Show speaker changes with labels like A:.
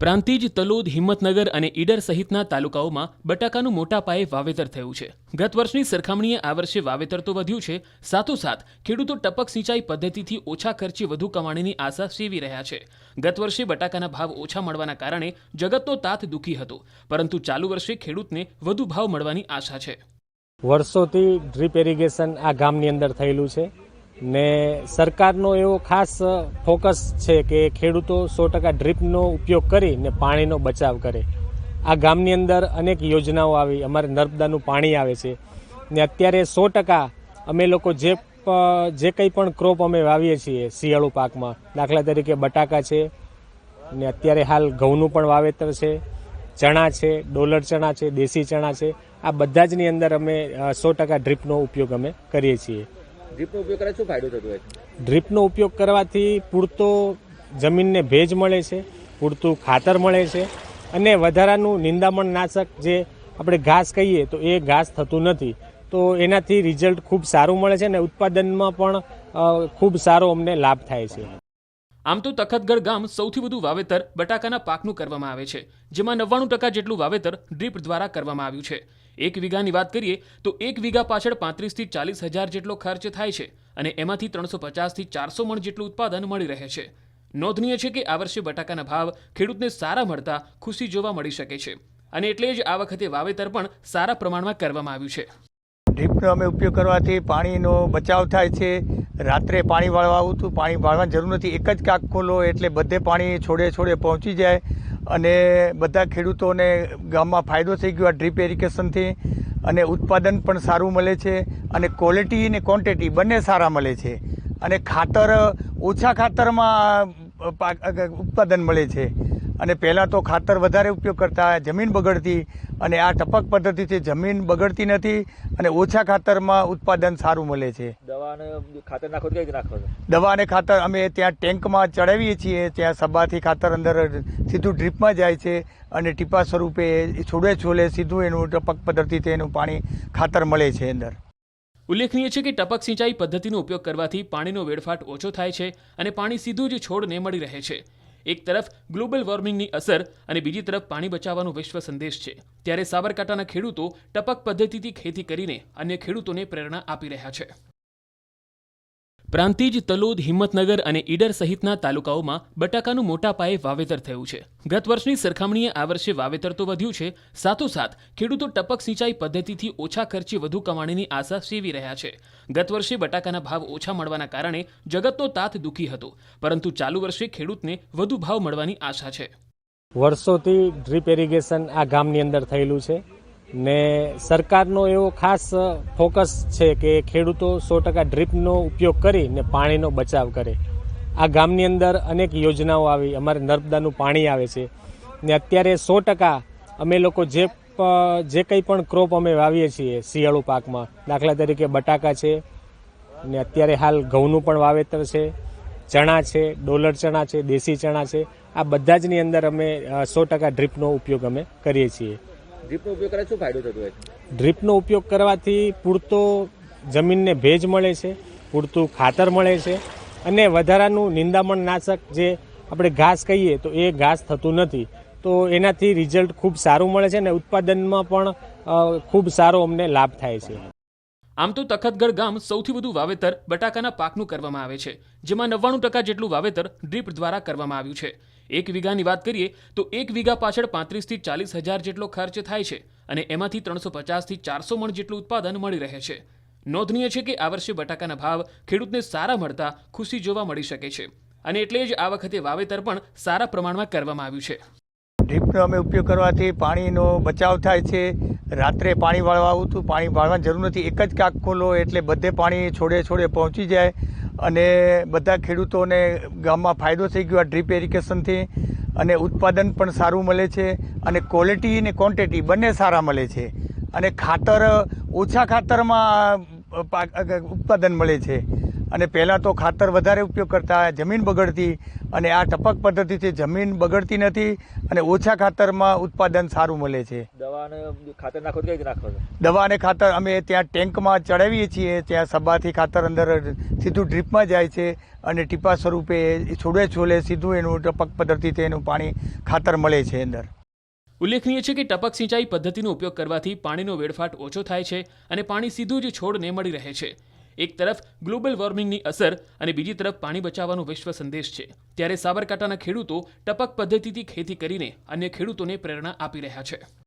A: પ્રાંતિજ, તલોદ, હિંમતનગર અને ઈડર સહિતના તાલુકાઓમાં બટાકાનું મોટા પાયે વાવેતર થયું છે. ગત વર્ષની સરખામણીએ આ વર્ષે વાવેતર તો વધ્યું છે, સાથોસાથ ખેડૂતો ટપક સિંચાઈ પદ્ધતિથી ઓછા ખર્ચે વધુ કમાણીની આશા સેવી રહ્યા છે. ગત વર્ષે બટાકાના ભાવ ઓછા મળવાના કારણે જગતનો તાત દુખી હતો, પરંતુ ચાલુ વર્ષે ખેડૂતને વધુ ભાવ મળવાની આશા છે.
B: વર્ષોથી ડ્રીપ એરિગેશન આ ગામની અંદર થયેલું છે. ને સરકારનો એવો ખાસ ફોકસ છે કે ખેડૂતો સો ટકા ડ્રીપનો ઉપયોગ કરી ને પાણીનો બચાવ કરે. આ ગામની અંદર અનેક યોજનાઓ આવી. અમારે નર્મદાનું પાણી આવે છે. ને અત્યારે સો ટકા અમે લોકો જે જે કંઈ પણ ક્રોપ અમે વાવીએ છીએ શિયાળુ પાકમાં, દાખલા તરીકે બટાકા છે, ને અત્યારે હાલ ઘઉંનું પણ વાવેતર છે, ચણા છે, ડોલર ચણા છે, દેશી ચણા છે. આ બધા જની અંદર અમે સો ટકા ડ્રીપનો ઉપયોગ અમે કરીએ છીએ.
C: ડ્રીપનો ઉપયોગ કરવાથી શું ફાયદો થતો હોય છે?
B: ડ્રીપનો ઉપયોગ કરવાથી પૂરતો જમીનને ભેજ મળે છે પૂરતું ખાતર મળે છે અને વધારાનું નિંદામણ નાશક જે આપણે ઘાસ કહીએ તો એ ઘાસ થતું નથી. તો એનાથી રિઝલ્ટ ખૂબ સારું મળે છે અને ઉત્પાદનમાં પણ ખૂબ સારો અમને લાભ થાય છે.
A: આમ તો તખતગઢ ગામ સૌથી વધુ વાવેતર બટાકાના પાકનું કરવામાં આવે છે જેમાં નવ્વાણું ટકા જેટલું વાવેતર ડ્રીપ દ્વારા કરવામાં આવ્યું છે. એક વીઘાની વાત કરીએ, તો એક વીઘા પાછળ પાંત્રીસથી ચાલીસ હજાર જેટલો ખર્ચ થાય છે અને એમાંથી ત્રણસો પચાસથી ચારસો મણ જેટલું ઉત્પાદન મળી રહે છે. નોંધનીય છે કે આ વર્ષે બટાકાના ભાવ ખેડૂતને સારા મળતા ખુશી જોવા મળી શકે છે અને એટલે જ આ વખતે વાવેતર પણ સારા પ્રમાણમાં કરવામાં આવ્યું છે.
D: ડ્રીપનો અમે ઉપયોગ કરવાથી પાણીનો બચાવ થાય છે. રાત્રે પાણી વાળવા આવું હતું પાણી વાળવાની જરૂર નથી. એક જ કાક ખોલો એટલે બધે પાણી છોડે છોડે પહોંચી જાય. અને બધા ખેડૂતોને ગામમાં ફાયદો થઈ ગયો આ ડ્રીપ એરિકેશનથી અને ઉત્પાદન પણ સારું મળે છે અને ક્વોલિટી અને ક્વોન્ટિટી બંને સારા મળે છે. અને ખાતર, ઓછા ખાતરમાં ઉત્પાદન મળે છે. અને પહેલાં તો ખાતર વધારે ઉપયોગ કરતા જમીન બગડતી અને આ ટપક પદ્ધતિથી જમીન બગડતી નથી અને ઓછા ખાતરમાં ઉત્પાદન સારું મળે છે.
C: ખાતર નાખો કઈ નાખો
D: દવા અને ખાતર અમે ત્યાં ટેન્કમાં ચડાવીએ છીએ ત્યાં સભાથી ખાતર અંદર સીધું ડ્રીપમાં જાય છે અને ટીપા સ્વરૂપે એ છોડે છોલે સીધું એનું ટપક પદ્ધતિથી એનું પાણી ખાતર મળે છે અંદર.
A: ઉલ્લેખનીય છે કે ટપક સિંચાઈ પદ્ધતિનો ઉપયોગ કરવાથી પાણીનો વેડફાટ ઓછો થાય છે અને પાણી સીધું જ છોડને મળી રહે છે. એક તરફ ગ્લોબલ વોર્મિંગની અસર અને બીજી તરફ પાણી બચાવવાનો વિશ્વ સંદેશ છે. ત્યારે સાબરકાંઠાના ખેડૂતો ટપક પદ્ધતિથી ખેતી કરીને અન્ય ખેડૂતોને પ્રેરણા આપી રહ્યા છે. પ્રાંતિજ, તલોદ, હિંમતનગર અને ઈડર સહિતના તાલુકાઓમાં બટાકાનું મોટા પાયે વાવેતર થયું છે. ગત વર્ષની સરખામણીએ આ વર્ષે વાવેતર તો વધ્યું છે. સાથોસાથ, ખેડૂતો ટપક સિંચાઈ પદ્ધતિથી ઓછા ખર્ચે વધુ કમાણીની આશા સેવી રહ્યા છે. ગત વર્ષે બટાકાના ભાવ ઓછા મળવાના કારણે જગતનો તાત દુખી હતો. પરંતુ ચાલુ વર્ષે ખેડૂતને વધુ ભાવ મળવાની આશા છે.
B: વર્ષોથી ડ્રીપ એરિગેશન આ ગામની અંદર થયેલું છે. ને સરકારનો એવો ખાસ ફોકસ છે કે ખેડૂતો સો ટકા ડ્રીપનો ઉપયોગ કરી ને પાણીનો બચાવ કરે. આ ગામની અંદર અનેક યોજનાઓ આવી. અમારે નર્મદાનું પાણી આવે છે. ને અત્યારે સો ટકા અમે લોકો જે જે કંઈ પણ ક્રોપ અમે વાવીએ છીએ શિયાળુ પાકમાં, દાખલા તરીકે બટાકા છે, ને અત્યારે હાલ ઘઉંનું પણ વાવેતર છે, ચણા છે, ડોલર ચણા છે, દેશી ચણા છે. આ બધા જની અંદર અમે સો ટકા ડ્રીપનો ઉપયોગ અમે કરીએ છીએ.
C: ડ્રીપનો ઉપયોગ કરવાથી શું ફાયદો થતો હોય છે?
B: ડ્રીપનો ઉપયોગ કરવાથી પૂરતો જમીનને ભેજ મળે છે પૂરતું ખાતર મળે છે અને વધારાનું નિંદામણ નાશક જે આપણે ઘાસ કહીએ તો એ ઘાસ થતું નથી. તો એનાથી રિઝલ્ટ ખૂબ સારું મળે છે અને ઉત્પાદનમાં પણ ખૂબ સારો અમને લાભ થાય છે.
A: આમ તો તખતગઢ ગામ સૌથી વધુ વાવેતર બટાકાના પાકનું કરવામાં આવે છે જેમાં નવ્વાણું ટકા જેટલું વાવેતર ડ્રીપ દ્વારા કરવામાં આવ્યું છે. એક વીઘાની વાત કરીએ, તો એક વીઘા પાછળ પાંત્રીસથી ચાલીસ હજાર જેટલો ખર્ચ થાય છે અને એમાંથી ત્રણસો પચાસથી ચારસો મણ જેટલું ઉત્પાદન મળી રહે છે. નોંધનીય છે કે આ વર્ષે બટાકાના ભાવ ખેડૂતને સારા મળતા ખુશી જોવા મળી શકે છે અને એટલે જ આ વખતે વાવેતર પણ સારા પ્રમાણમાં કરવામાં આવ્યું છે.
D: ડ્રીપનો અમે ઉપયોગ કરવાથી પાણીનો બચાવ થાય છે. રાત્રે પાણી વાળવા આવતું પાણી વાળવાની જરૂર નથી. એક જ કાક ખોલો એટલે બધે પાણી છોડે છોડે પહોંચી જાય. અને બધા ખેડૂતોને ગામમાં ફાયદો થઈ ગયો આ ડ્રીપ એરિકેશનથી અને ઉત્પાદન પણ સારું મળે છે અને ક્વોલિટી અને ક્વોન્ટિટી બંને સારા મળે છે. અને ખાતર, ઓછા ખાતરમાં ઉત્પાદન મળે છે. અને પહેલાં તો ખાતર વધારે ઉપયોગ કરતા જમીન બગડતી અને આ ટપક પદ્ધતિથી જમીન બગડતી નથી અને ઓછા ખાતરમાં ઉત્પાદન સારું મળે છે.
C: દવા અને ખાતર નાખો કઈ નાખો
D: દવા અને ખાતર અમે ત્યાં ટેન્કમાં ચડાવીએ છીએ ત્યાં સભાથી ખાતર અંદર સીધું ડ્રીપમાં જાય છે અને ટીપા સ્વરૂપે એ છોડે છોલે સીધું એનું ટપક પદ્ધતિથી એનું પાણી ખાતર મળે છે અંદર.
A: ઉલ્લેખનીય છે કે ટપક સિંચાઈ પદ્ધતિનો ઉપયોગ કરવાથી પાણીનો વેડફાટ ઓછો થાય છે અને પાણી સીધું જ છોડને મળી રહે છે. એક તરફ ગ્લોબલ વોર્મિંગની અસર અને બીજી તરફ પાણી બચાવવાનો વિશ્વ સંદેશ છે. ત્યારે સાબરકાંઠાના ખેડૂતો ટપક પદ્ધતિથી ખેતી કરીને અન્ય ખેડૂતોને પ્રેરણા આપી રહ્યા છે.